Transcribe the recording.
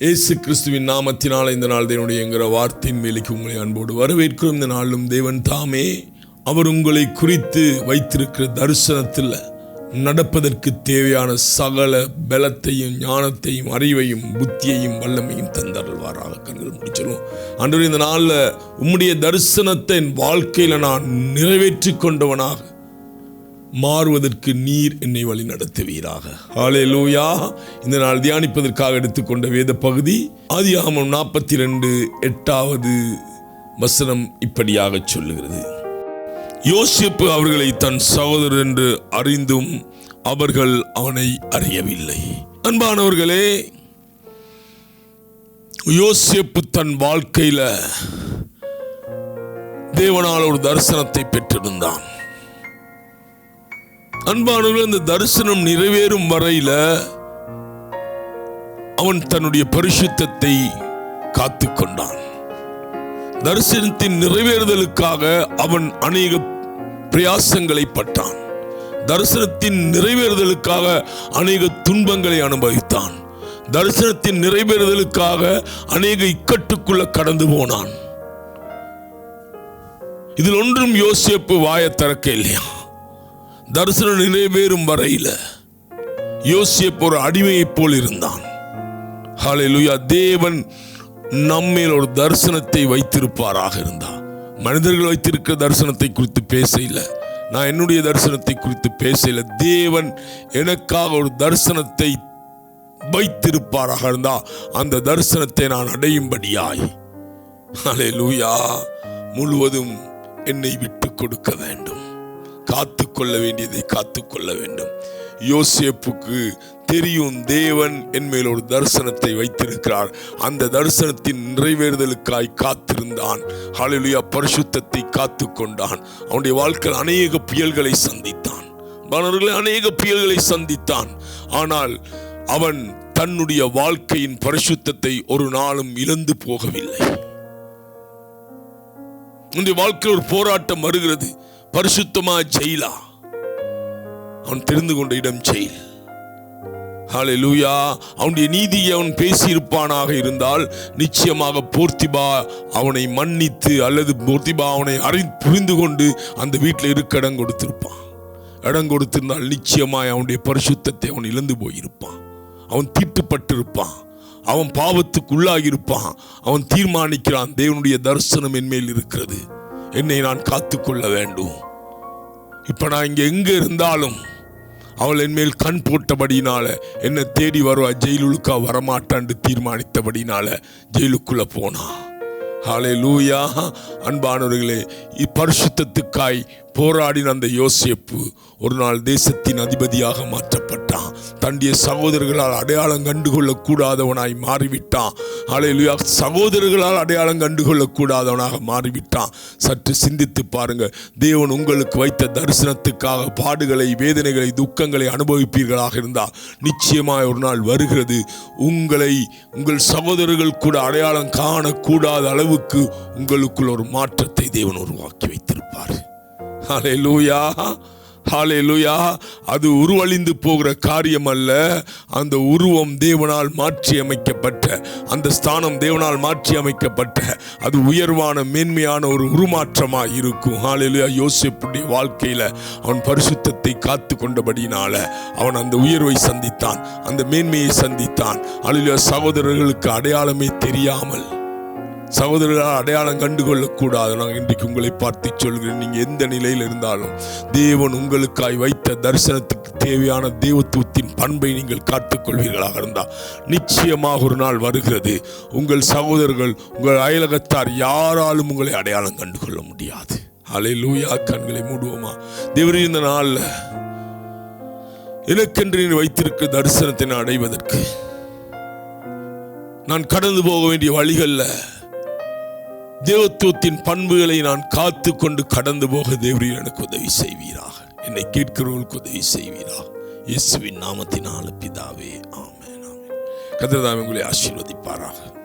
இயேசு கிறிஸ்துவின் நாமத்தினால் இந்த நாள் தேவனுடைய என்கிற வார்த்தையின் வேலைக்கு உங்களை அன்போடு வரவேற்கிறோம். இந்த நாளும் தேவன் தாமே அவர் உங்களை குறித்து வைத்திருக்கிற தரிசனத்தில் நடப்பதற்கு தேவையான சகல பலத்தையும் ஞானத்தையும் அறிவையும் புத்தியையும் வல்லமையும் தந்தருள்வாராக. கண்கள் முடிச்சிடும் அன்று இந்த நாளில் உம்முடைய தரிசனத்தை என் வாழ்க்கையில் நான் நிறைவேற்றி கொண்டவனாக மாறுவதற்கு நீர் என்னை வழி நடத்துவீராக. ஆலே லூயா இந்த நாள் தியானிப்பதற்காக எடுத்துக்கொண்ட வேத பகுதி ஆதியாகமம் நாற்பத்தி ரெண்டு எட்டாவது வசனம் இப்படியாக சொல்லுகிறது. யோசிப்பு அவர்களை தன் சகோதரர் என்று அறிந்தும் அவர்கள் அவனை அறியவில்லை. அன்பானவர்களே யோசிப்பு தன் வாழ்க்கையில தேவனால் ஒரு தரிசனத்தை பெற்றிருந்தான். அன்பானவர்கள் அந்த தரிசனம் நிறைவேறும் வரையில அவன் தன்னுடைய பரிசுத்தத்தை காத்து கொண்டான் தரிசனத்தின் நிறைவேறுதலுக்காக அவன் அநேக பிரயாசங்களை பட்டான். தரிசனத்தின் நிறைவேறுதலுக்காக அநேக துன்பங்களை அனுபவித்தான். தரிசனத்தின் நிறைவேறுதலுக்காக அநேக இக்கட்டுக்குள்ள கடந்து போனான். இதில் ஒன்றும் யோசிப்பு வாய திறக்க இல்லையா தரிசனம் நிறைவேறும் வரையில் யோசியப் ஒரு அடிமையைப் போல் இருந்தான். ஹalleluya. தேவன் நம்மேல் ஒரு தரிசனத்தை வைத்திருப்பாராக இருந்தான். மனிதர்கள் வைத்திருக்கிற தரிசனத்தை குறித்து பேசையில் நான் என்னுடைய தரிசனத்தை குறித்து பேச தேவன் எனக்காக ஒரு தரிசனத்தை வைத்திருப்பாராக இருந்தா அந்த தரிசனத்தை நான் அடையும்படியாய். லூயா முழுவதும் என்னை விட்டு கொடுக்க வேண்டும். காத்து கொள்ள வேண்டியதை காத்து கொள்ள வேண்டும். யோசேப்புக்கு தெரியும் தேவன் என்மேல் ஒரு தரிசனத்தை வைத்திருக்கிறார். அந்த தரிசனத்தின் நிறைவேறுதலுக்காய் காத்திருந்தான். ஹalleluya பரிசுத்தத்தை காத்து கொண்டான் அவனுடைய வாழ்க்கையில் அநேக புயல்களை சந்தித்தான். மாணவர்களே அநேக புயல்களை சந்தித்தான். ஆனால் அவன் தன்னுடைய வாழ்க்கையின் பரிசுத்தத்தை ஒரு நாளும் இழந்து போகவில்லை. உன்னுடைய வாழ்க்கையில் ஒரு போராட்டம் வருகிறது. பரிசுத்தமா ஜெயிலா? அவன் தெரிந்து கொண்ட இடம் ஜெயில். லூயா அவனுடைய நீதியை அவன் பேசியிருப்பானாக இருந்தால் நிச்சயமாக போர்த்திபா அவனை மன்னித்து அல்லது போர்த்திபா அவனை அறி புரிந்து கொண்டு அந்த வீட்டில் இருக்க இடம் கொடுத்திருப்பான். இடம் கொடுத்திருந்தால் நிச்சயமாய் அவனுடைய பரிசுத்தத்தை அவன் இழந்து போயிருப்பான். அவன் தீட்டுப்பட்டிருப்பான். அவன் பாவத்துக்குள்ளாகியிருப்பான். அவன் தீர்மானிக்கிறான். தேவனுடைய தரிசனம் என்மேல் இருக்கிறது. என்னை நான் காத்துக்கொள்ள வேண்டும். இப்ப நான் இங்க எங்க இருந்தாலும் அவள் என்மேல் கண் போட்டபடினால என்னை தேடி வருவா. ஜெயிலுக்கா வரமாட்டான்னு தீர்மானித்தபடினால ஜெயிலுக்குள்ள போனான் ஹாலே லூயா அன்பானவர்களே இப்பரிசுத்தத்துக்காய் போராடின அந்த யோசேப்பு ஒரு நாள் தேசத்தின் அதிபதியாக மாற்றப்பட்டான். தன்னுடைய சகோதரர்களால் அடையாளம் கண்டுகொள்ள கூடாதவனாய் மாறிவிட்டான். அலையிலுயா சகோதரர்களால் அடையாளம் கண்டுகொள்ள கூடாதவனாக மாறிவிட்டான். சற்று சிந்தித்து பாருங்க தேவன் உங்களுக்கு வைத்த தரிசனத்துக்காக பாடுகளை வேதனைகளை துக்கங்களை அனுபவிப்பீர்களாக இருந்தால் நிச்சயமாய் ஒரு நாள் வருகிறது. உங்களை உங்கள் சகோதரர்கள் கூட அடையாளம் காணக்கூடாத அளவுக்கு உங்களுக்குள் ஒரு மாற்றத்தை தேவன் உருவாக்கி வைத்திருப்பார். ஹalleluya ஹalleluya அது உருவழிந்து போகிற காரியம் அல்ல அந்த உருவம் தேவனால் மாற்றி அமைக்கப்பட்ட. அந்த ஸ்தானம் தேவனால் மாற்றி அமைக்கப்பட்ட. அது உயர்வான மேன்மையான ஒரு உருமாற்றமாக இருக்கும். ஹாலேலுயா யோசிப்புடைய வாழ்க்கையில் அவன் பரிசுத்தத்தை காத்து கொண்டபடினால அவன் அந்த உயர்வை சந்தித்தான். அந்த மேன்மையை சந்தித்தான். ஹalleluya சகோதரர்களுக்கு அடையாளமே தெரியாமல் சகோதரர்கள் அடையாளம் கண்டுகொள்ளக்கூடாது. நான் இன்றைக்கு உங்களை பார்த்து சொல்கிறேன். நீங்கள் எந்த நிலையில் இருந்தாலும் தேவன் உங்களுக்காய் வைத்த தரிசனத்துக்கு தேவையான தேவத்துவத்தின் பண்பை நீங்கள் காத்துக்கொள்வீர்களாக இருந்தால் நிச்சயமாக ஒரு நாள் வருகிறது. உங்கள் சகோதரர்கள் உங்கள் அயலகத்தார் யாராலும் உங்களை அடையாளம் கண்டுகொள்ள முடியாது. அலை லூயா கண்களை மூடுவோமா? தேவரி இந்த நாளில் எனக்கென்று நீ வைத்திருக்க தரிசனத்தை நான் அடைவதற்கு நான் கடந்து போக வேண்டிய வழிகளில் தேவத்துவத்தின் பண்புகளை நான் காத்து கொண்டு கடந்து போக தேவரில் எனக்கு உதவி செய்வீராக. என்னை கேட்கிறவர்களுக்கு உதவி செய்வீராக. இயேசுவின் நாமத்தினால் பிதாவே ஆமே ஆமென். கதிரதாம் உங்களை ஆசீர்வதிப்பாராக.